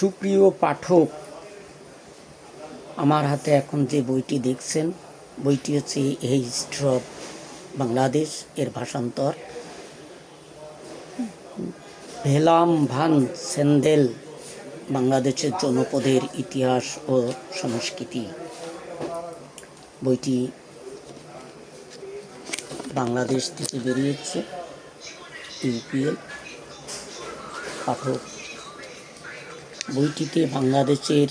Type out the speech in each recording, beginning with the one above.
সুপ্রিয় পাঠক, আমার হাতে এখন যে বইটি দেখছেন, বইটি হচ্ছে এই অফ বাংলাদেশ এর ভাষান্তর। ভেলাম ভান সেন্দেল, বাংলাদেশের জনপদের ইতিহাস ও সংস্কৃতি। বইটি বাংলাদেশ থেকে বেরিয়েছে ইউপিএল পাঠক বইটিতে বাংলাদেশের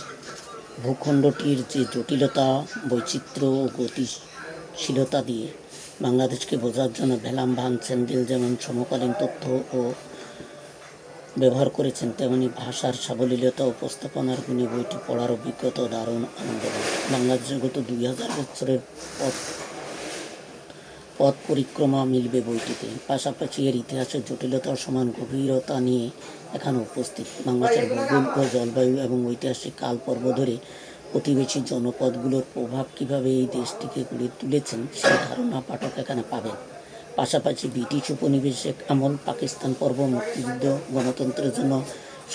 ভূখণ্ডটির যে জটিলতা, বৈচিত্র্য ও গতিশীলতা দিয়ে বাংলাদেশকে বোঝার জন্য ভেলাম ভান সেন্দিল যেমন সমকালীন তথ্য ও ব্যবহার করেছেন, তেমনি ভাষার সাবলীলতা উপস্থাপনার গুণে বইটি পড়ার অভিজ্ঞতা দারুণ আনন্দদায়ক বাংলাদেশের গত দুই হাজার বছরের পথ পথ পরিক্রমা মিলবে বইটিতে। পাশাপাশি এর ইতিহাসের জটিলতা সমান গভীরতা নিয়ে এখানে উপস্থিত। বাংলাদেশের ভূগোল ও জলবায়ু এবং ঐতিহাসিক কাল পর্ব ধরে প্রতিবেশী জনপদগুলোর প্রভাব কীভাবে এই দেশটিকে গড়ে তুলেছেন, সেই ধারণা পাঠক এখানে পাবেন। পাশাপাশি ব্রিটিশ উপনিবেশে আমল পাকিস্তান পর্ব, মুক্তিযুদ্ধ, গণতন্ত্রের জন্য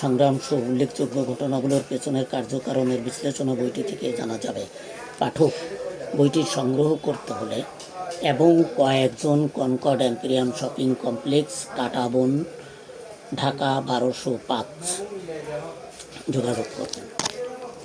সংগ্রাম সহ উল্লেখযোগ্য ঘটনাগুলোর পেছনের কার্যকারণের বিশ্লেষণ বইটি থেকে জানা যাবে। পাঠক, বইটি সংগ্রহ করতে হলে এবং কয়েকজন Concord Emporium shopping complex Kataban Dhaka বারোশো পাঁচ যোগাযোগ করবেন।